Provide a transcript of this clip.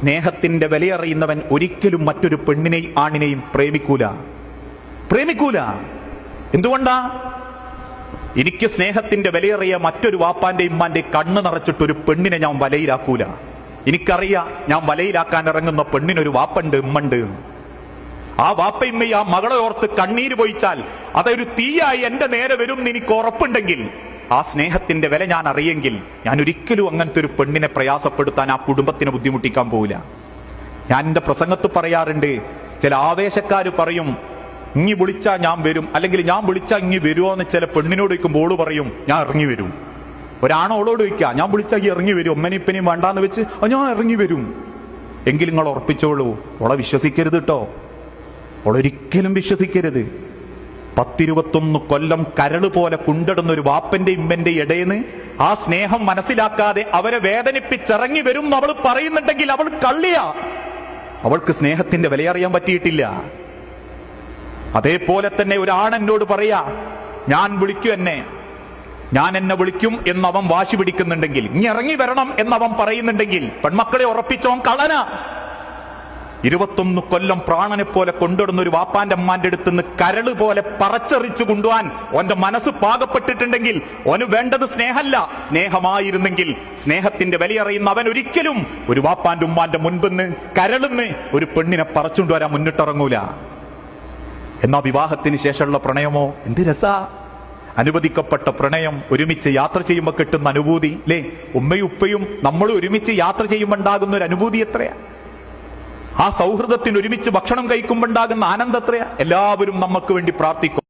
സ്നേഹത്തിന്റെ വിലയറിയുന്നവൻ ഒരിക്കലും മറ്റൊരു പെണ്ണിനെയും ആണിനെയും പ്രേമിക്കൂല. പ്രേമിക്കൂല. എന്തുകൊണ്ടാ? എനിക്ക് സ്നേഹത്തിന്റെ വിലയേറിയ മറ്റൊരു വാപ്പാന്റെ ഇമ്മാന്റെ കണ്ണ് നിറച്ചിട്ട് ഒരു പെണ്ണിനെ ഞാൻ വലയിലാക്കൂല. എനിക്കറിയാം ഞാൻ വലയിലാക്കാൻ ഇറങ്ങുന്ന പെണ്ണിനൊരു വാപ്പണ്ട് ഉമ്മണ്ട്. ആ വാപ്പയിമ്മ ആ മകളെ ഓർത്ത് കണ്ണീര് പൊയിച്ചാൽ അതൊരു തീയായി എന്റെ നേരെ വരും എനിക്ക് ഉറപ്പുണ്ടെങ്കിൽ ആ സ്നേഹത്തിന്റെ വില ഞാൻ അറിയെങ്കിൽ ഞാൻ ഒരിക്കലും അങ്ങനത്തെ ഒരു പെണ്ണിനെ പ്രയാസപ്പെടുത്താൻ ആ കുടുംബത്തിനെ ബുദ്ധിമുട്ടിക്കാൻ പോവില്ല. ഞാൻ എന്റെ പ്രസംഗത്ത് പറയാറുണ്ട് ചില ആവേശക്കാർ പറയും ഇങ്ങി വിളിച്ചാ ഞാൻ വരും അല്ലെങ്കിൽ ഞാൻ വിളിച്ചാ ഇങ്ങി വരുമോ എന്ന് ചില പെണ്ണിനോട് ചോദിക്കുമ്പോൾ ഓൾ പറയും ഞാൻ ഇറങ്ങി വരും. ഒരാണോളോട് ചോദിക്കുക ഞാൻ വിളിച്ചാ ഈ ഇറങ്ങി വരും ഒമ്മനിപ്പനെയും വേണ്ടാന്ന് വെച്ച് "ആ, ഞാൻ ഇറങ്ങി വരും. എങ്കിലും നിങ്ങൾ ഉറപ്പിച്ചോളൂ ഓളെ വിശ്വസിക്കരുത് കേട്ടോ ഓളൊരിക്കലും വിശ്വസിക്കരുത്. പത്തിരുപത്തൊന്ന് കൊല്ലം കരൾ പോലെ കുണ്ടിടുന്ന ഒരു വാപ്പന്റെ ഇമ്മന്റെ ഇടയിന്ന് ആ സ്നേഹം മനസ്സിലാക്കാതെ അവരെ വേദനിപ്പിച്ചിറങ്ങി വരും അവൾ പറയുന്നുണ്ടെങ്കിൽ അവൾ കള്ളിയാ. അവൾക്ക് സ്നേഹത്തിന്റെ വിലയറിയാൻ പറ്റിയിട്ടില്ല. അതേപോലെ തന്നെ ഒരാണെന്നോട് പറയാ ഞാൻ വിളിക്കൂ എന്നെ. ഞാൻ എന്നെ വിളിക്കും എന്ന് അവൻ വാശി പിടിക്കുന്നുണ്ടെങ്കിൽ ഇനി ഇറങ്ങി വരണം എന്ന് അവൻ പറയുന്നുണ്ടെങ്കിൽ പെൺമക്കളെ ഉറപ്പിച്ചോൻ കളന ഇരുപത്തൊന്ന് കൊല്ലം പ്രാണനെ പോലെ കൊണ്ടിടുന്ന ഒരു വാപ്പാന്റെ അമ്മാന്റെ അടുത്ത് നിന്ന് കരൾ പോലെ പറച്ചെറിച്ചു കൊണ്ടുപോവാൻ ഓന്റെ മനസ്സ് പാകപ്പെട്ടിട്ടുണ്ടെങ്കിൽ ഓന് വേണ്ടത് സ്നേഹമല്ല. സ്നേഹമായിരുന്നെങ്കിൽ സ്നേഹത്തിന്റെ വിലയറിയുന്ന അവൻ ഒരിക്കലും ഒരു വാപ്പാന്റെ ഉമ്മാന്റെ മുൻപിന്ന് കരളുന്ന് ഒരു പെണ്ണിനെ പറച്ചുകൊണ്ട് വരാൻ മുന്നിട്ടിറങ്ങൂല. എന്നാ വിവാഹത്തിന് ശേഷമുള്ള പ്രണയമോ? എന്ത് രസ. അനുവദിക്കപ്പെട്ട പ്രണയം ഒരുമിച്ച് യാത്ര ചെയ്യുമ്പോൾ കിട്ടുന്ന അനുഭൂതി അല്ലേ ഉമ്മയും ഉപ്പയും നമ്മൾ ഒരുമിച്ച് യാത്ര ചെയ്യുമ്പോൾ ഉണ്ടാകുന്ന ഒരു അനുഭൂതി എത്രയാ? ആ സൗഹൃദത്തിന് ഒരുമിച്ച് ഭക്ഷണം കഴിക്കുമ്പോണ്ടാകുന്ന ആനന്ദത്രയാ എല്ലാവരും നമുക്ക് വേണ്ടി പ്രാർത്ഥിക്കും.